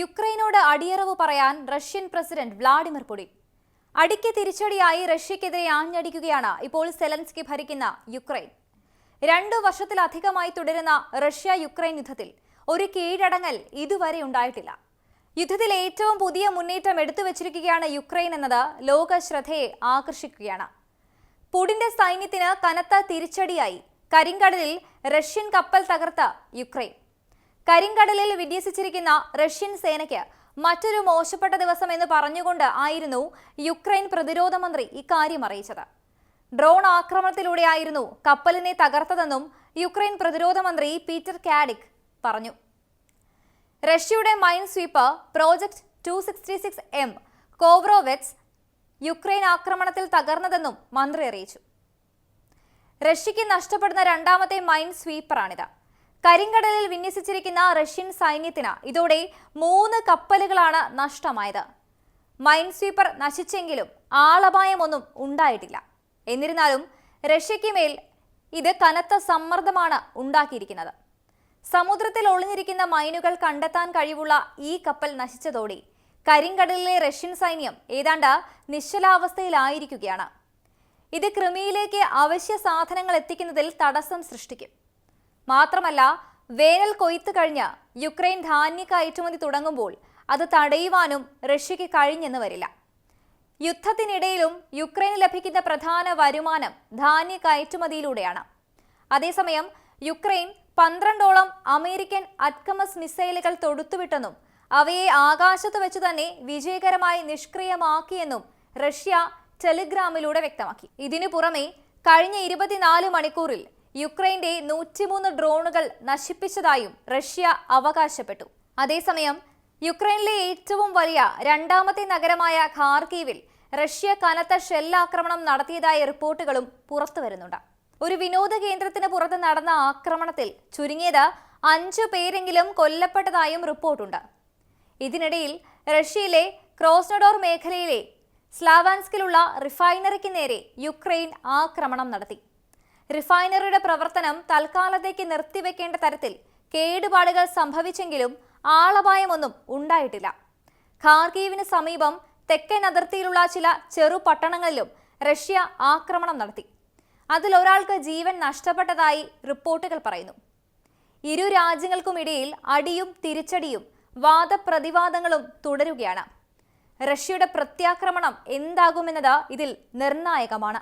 യുക്രൈനോട് അടിയറവ് പറയാൻ Russian president Vladimir Putin. അടിക്ക് തിരിച്ചടിയായി റഷ്യക്കെതിരെ ആഞ്ഞടിക്കുകയാണ് ഇപ്പോൾ സെലൻസ്കി ഭരിക്കുന്ന യുക്രൈൻ. രണ്ടു വർഷത്തിലധികമായി തുടരുന്ന റഷ്യ യുക്രൈൻ യുദ്ധത്തിൽ ഒരു കീഴടങ്ങൽ ഇതുവരെ ഉണ്ടായിട്ടില്ല. യുദ്ധത്തിൽ ഏറ്റവും പുതിയ മുന്നേറ്റം എടുത്തു വച്ചിരിക്കുകയാണ് യുക്രൈൻ എന്നത് ലോക ശ്രദ്ധയെ ആകർഷിക്കുകയാണ്. പുടിന്റെ സൈന്യത്തിന് കനത്ത തിരിച്ചടിയായി കരിങ്കടലിൽ റഷ്യൻ കപ്പൽ തകർത്ത യുക്രൈൻ. കരിങ്കടലിൽ വിന്യസിച്ചിരിക്കുന്ന റഷ്യൻ സേനയ്ക്ക് മറ്റൊരു മോശപ്പെട്ട ദിവസം എന്ന് പറഞ്ഞുകൊണ്ട് ആയിരുന്നു യുക്രൈൻ പ്രതിരോധ മന്ത്രി ഇക്കാര്യം അറിയിച്ചത്. ഡ്രോൺ ആക്രമണത്തിലൂടെയായിരുന്നു കപ്പലിനെ തകർത്തതെന്നും യുക്രൈൻ പ്രതിരോധ മന്ത്രി പീറ്റർ കാഡിക് പറഞ്ഞു. റഷ്യയുടെ mine sweeper project two sixty six M Kovrovets Ukraine ആക്രമണത്തിൽ തകർന്നതെന്നും മന്ത്രി അറിയിച്ചു. റഷ്യയ്ക്ക് നഷ്ടപ്പെടുന്ന രണ്ടാമത്തെ മൈൻ സ്വീപ്പറാണിത്. കരിങ്കടലിൽ വിന്യസിച്ചിരിക്കുന്ന റഷ്യൻ സൈന്യത്തിന് ഇതോടെ മൂന്ന് കപ്പലുകളാണ് നഷ്ടമായത്. മൈൻ സ്വീപ്പർ നശിച്ചെങ്കിലും ആളപായമൊന്നും ഉണ്ടായിട്ടില്ല. എന്നിരുന്നാലും റഷ്യയ്ക്ക് മേൽ ഇത് കനത്ത സമ്മർദ്ദമാണ് ഉണ്ടാക്കിയിരിക്കുന്നത്. സമുദ്രത്തിൽ ഒളിഞ്ഞിരിക്കുന്ന മൈനുകൾ കണ്ടെത്താൻ കഴിവുള്ള ഈ കപ്പൽ നശിച്ചതോടെ കരിങ്കടലിലെ റഷ്യൻ സൈന്യം ഏതാണ്ട് നിശ്ചലാവസ്ഥയിലായിരിക്കുകയാണ്. ഇത് ക്രിമിയിലേക്ക് അവശ്യ സാധനങ്ങൾ എത്തിക്കുന്നതിൽ തടസ്സം സൃഷ്ടിക്കും. മാത്രമല്ല വേനൽ കൊയ്ത്ത് കഴിഞ്ഞ് യുക്രൈൻ ധാന്യ കയറ്റുമതി തുടങ്ങുമ്പോൾ അത് തടയുവാനും റഷ്യയ്ക്ക് കഴിഞ്ഞെന്ന് വരില്ല. യുദ്ധത്തിനിടയിലും യുക്രൈന് ലഭിക്കുന്ന പ്രധാന വരുമാനം ധാന്യ കയറ്റുമതിയിലൂടെയാണ് അതേസമയം യുക്രൈൻ പന്ത്രണ്ടോളം അമേരിക്കൻ അറ്റ്കമസ് മിസൈലുകൾ തൊടുത്തുവിട്ടെന്നും അവയെ ആകാശത്ത് വെച്ച് തന്നെ വിജയകരമായി നിഷ്ക്രിയമാക്കിയെന്നും റഷ്യ ടെലിഗ്രാമിലൂടെ വ്യക്തമാക്കി. ഇതിനു പുറമെ കഴിഞ്ഞ ഇരുപത്തിനാല് മണിക്കൂറിൽ യുക്രൈന്റെ നൂറ്റിമൂന്ന് ഡ്രോണുകൾ നശിപ്പിച്ചതായും റഷ്യ അവകാശപ്പെട്ടു. അതേസമയം യുക്രൈനിലെ ഏറ്റവും വലിയ രണ്ടാമത്തെ നഗരമായ ഖാർക്കീവിൽ റഷ്യ കനത്ത ഷെല്ലാക്രമണം നടത്തിയതായ റിപ്പോർട്ടുകളും പുറത്തുവരുന്നുണ്ട് ഒരു വിനോദ കേന്ദ്രത്തിന് പുറത്ത് നടന്ന ആക്രമണത്തിൽ ചുരുങ്ങിയത് അഞ്ചു പേരെങ്കിലും കൊല്ലപ്പെട്ടതായും റിപ്പോർട്ടുണ്ട്. ഇതിനിടയിൽ റഷ്യയിലെ ക്രോസ്നഡോർ മേഖലയിലെ സ്ലാവാൻസ്കിലുള്ള റിഫൈനറിക്ക് നേരെ യുക്രൈൻ ആക്രമണം നടത്തി. റിഫൈനറിയുടെ പ്രവർത്തനം തൽക്കാലത്തേക്ക് നിർത്തിവെക്കേണ്ട തരത്തിൽ കേടുപാടുകൾ സംഭവിച്ചെങ്കിലും ആളപായമൊന്നും ഉണ്ടായിട്ടില്ല. ഖാർഗീവിന് സമീപം തെക്കൻ അതിർത്തിയിലുള്ള ചില ചെറു പട്ടണങ്ങളിലും റഷ്യ ആക്രമണം നടത്തി. അതിൽ ഒരാൾക്ക് ജീവൻ നഷ്ടപ്പെട്ടതായി റിപ്പോർട്ടുകൾ പറയുന്നു. ഇരു രാജ്യങ്ങൾക്കുമിടയിൽ അടിയും തിരിച്ചടിയും വാദപ്രതിവാദങ്ങളും തുടരുകയാണ്. റഷ്യയുടെ പ്രത്യാക്രമണം എന്താകുമെന്നത് ഇതിൽ നിർണായകമാണ്.